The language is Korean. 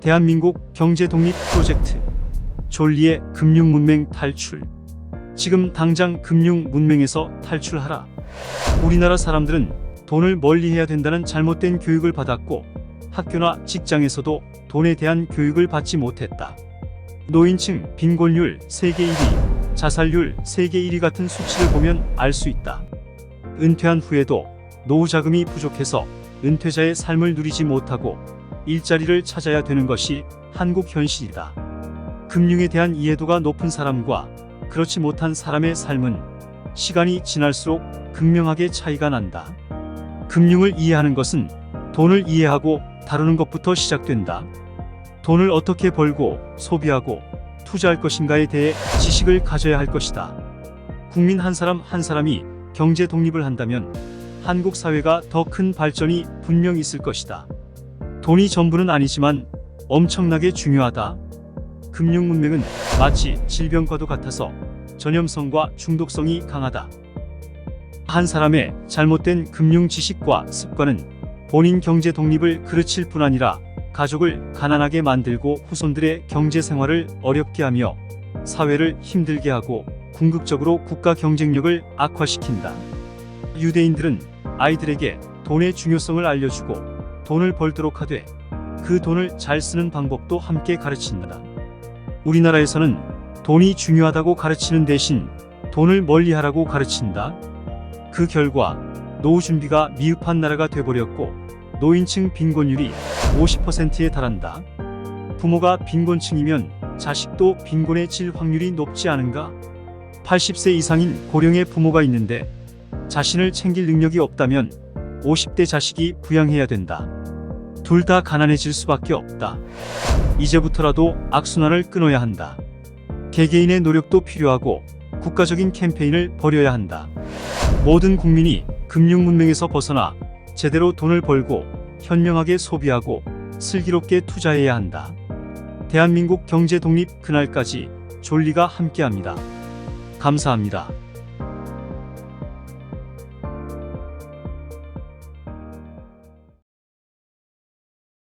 대한민국 경제 독립 프로젝트 졸리의 금융 문맹 탈출 지금 당장 금융 문맹에서 탈출하라. 우리나라 사람들은 돈을 멀리 해야 된다는 잘못된 교육을 받았고 학교나 직장에서도 돈에 대한 교육을 받지 못했다. 노인층 빈곤율 세계 1위, 자살률 세계 1위 같은 수치를 보면 알 수 있다. 은퇴한 후에도 노후 자금이 부족해서 은퇴자의 삶을 누리지 못하고 일자리를 찾아야 되는 것이 한국 현실이다. 금융에 대한 이해도가 높은 사람과 그렇지 못한 사람의 삶은 시간이 지날수록 극명하게 차이가 난다. 금융을 이해하는 것은 돈을 이해하고 다루는 것부터 시작된다. 돈을 어떻게 벌고 소비하고 투자할 것인가에 대해 지식을 가져야 할 것이다. 국민 한 사람 한 사람이 경제 독립을 한다면 한국 사회가 더 큰 발전이 분명 있을 것이다. 돈이 전부는 아니지만 엄청나게 중요하다. 금융 문맹은 마치 질병과도 같아서 전염성과 중독성이 강하다. 한 사람의 잘못된 금융 지식과 습관은 본인 경제 독립을 그르칠 뿐 아니라 가족을 가난하게 만들고 후손들의 경제 생활을 어렵게 하며 사회를 힘들게 하고 궁극적으로 국가 경쟁력을 악화시킨다. 유대인들은 아이들에게 돈의 중요성을 알려주고 돈을 벌도록 하되 그 돈을 잘 쓰는 방법도 함께 가르친다. 우리나라에서는 돈이 중요하다고 가르치는 대신 돈을 멀리 하라고 가르친다. 그 결과 노후 준비가 미흡한 나라가 돼버렸고 노인층 빈곤율이 50%에 달한다. 부모가 빈곤층이면 자식도 빈곤해질 확률이 높지 않은가? 80세 이상인 고령의 부모가 있는데 자신을 챙길 능력이 없다면 50대 자식이 부양해야 된다. 둘 다 가난해질 수밖에 없다. 이제부터라도 악순환을 끊어야 한다. 개개인의 노력도 필요하고 국가적인 캠페인을 벌여야 한다. 모든 국민이 금융 문맹에서 벗어나 제대로 돈을 벌고 현명하게 소비하고 슬기롭게 투자해야 한다. 대한민국 경제 독립 그날까지 졸리가 함께합니다. 감사합니다.